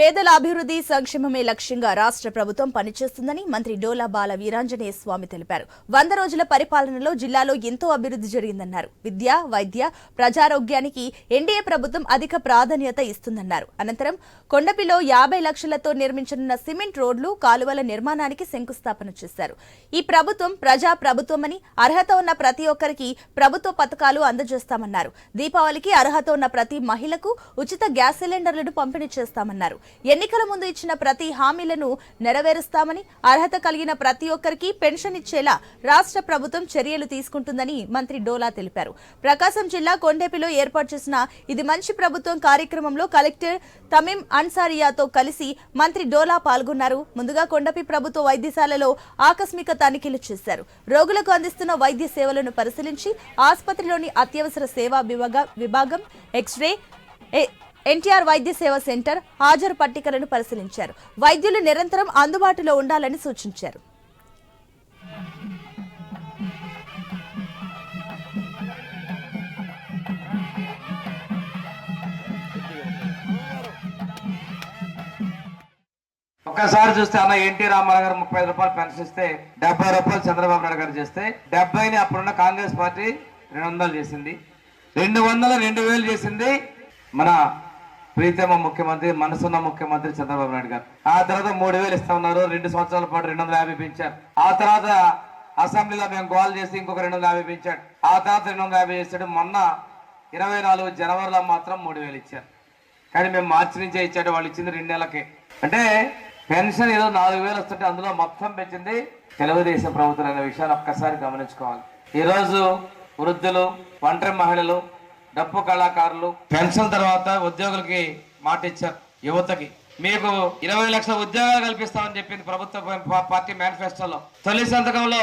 పేదల అభివృద్ధి సంక్షేమమే లక్ష్యంగా రాష్ట్ర ప్రభుత్వం పనిచేస్తుందని మంత్రి డోలా బాల వీరాంజనేయ స్వామి తెలిపారు. వంద రోజుల పరిపాలనలో జిల్లాలో ఎంతో అభివృద్ధి జరిగిందన్నారు. విద్య వైద్య ప్రజారోగ్యానికి ఎన్డీఏ ప్రభుత్వం అధిక ప్రాధాన్యత ఇస్తుందన్నారు. అనంతరం కొండపిలో యాభై లక్షలతో నిర్మించనున్న సిమెంట్ రోడ్లు కాలువల నిర్మాణానికి శంకుస్థాపన చేశారు. ఈ ప్రభుత్వం ప్రజా ప్రభుత్వమని అర్హత ఉన్న ప్రతి ఒక్కరికి ప్రభుత్వ పథకాలు అందజేస్తామన్నారు. దీపావళికి అర్హత ఉన్న ప్రతి మహిళకు ఉచిత గ్యాస్ సిలిండర్లను పంపిణీ చేస్తామన్నారు. ఎన్నికల ముందు ఇచ్చిన ప్రతి హామీలను నెరవేరుస్తామని అర్హత కలిగిన ప్రతి ఒక్కరికి పెన్షన్ ఇచ్చేలా రాష్ట్ర ప్రభుత్వం చర్యలు తీసుకుంటుందని మంత్రి డోలా తెలిపారు. ప్రకాశం జిల్లా కొండేపిలో ఏర్పాటు చేసిన ఇది మంచి ప్రభుత్వం కార్యక్రమంలో కలెక్టర్ తమిం అన్సారియాతో కలిసి మంత్రి డోలా పాల్గొన్నారు. ముందుగా కొండపి ప్రభుత్వ వైద్యశాలలో ఆకస్మిక తనిఖీలు చేశారు. రోగులకు అందిస్తున్న వైద్య సేవలను పరిశీలించి ఆసుపత్రిలోని అత్యవసర సేవా విభాగ విభాగం ఎక్స్రే ఎన్టీఆర్ వైద్య సేవ సెంటర్ హాజరు పట్టికలను పరిశీలించారు. వైద్యులు నిరంతరం అందుబాటులో ఉండాలని సూచించారు. ఒక్కసారి చూస్తే అన్న ఎన్టీ రామారావు గారు ముప్పై రూపాయలు పెన్షన్ ఇస్తే డెబ్బై రూపాయలు చంద్రబాబు నాయుడు గారు చేస్తే డెబ్బైని అప్పుడున్న కాంగ్రెస్ పార్టీ రెండు వందలు చేసింది. రెండు వందలు రెండు వేలు చేసింది మన ప్రీతమ ముఖ్యమంత్రి మనసున్న ముఖ్యమంత్రి చంద్రబాబు నాయుడు గారు. ఆ తర్వాత మూడు వేలు ఇస్తా ఉన్నారు రెండు సంవత్సరాల పాటు రెండు వందల యాభై పెంచారు. ఆ తర్వాత అసెంబ్లీలో మేము గోల్ చేసి ఇంకొక రెండు వందల యాభై పెంచాడు. ఆ తర్వాత రెండు వందల యాభై చేశాడు. మొన్న ఇరవై నాలుగు జనవరిలో మాత్రం మూడు వేలు ఇచ్చారు. కానీ మేము మార్చి నుంచే ఇచ్చాడు వాళ్ళు ఇచ్చింది రెండు నెలలకి. అంటే పెన్షన్ ఏదో నాలుగు వేలు వస్తుంటే అందులో మొత్తం పెంచింది తెలుగుదేశం ప్రభుత్వం అనే విషయాన్ని ఒక్కసారి గమనించుకోవాలి. ఈరోజు వృద్ధులు ఒంటరి మహిళలు డప్పు కళాకారులు. పెన్షన్ తర్వాత ఉద్యోగులకి మాట ఇచ్చారు యువతకి. మీకు ఇరవై లక్షల ఉద్యోగాలు కల్పిస్తామని చెప్పింది ప్రభుత్వ పార్టీ మేనిఫెస్టోలో. తొలి సంతకంలో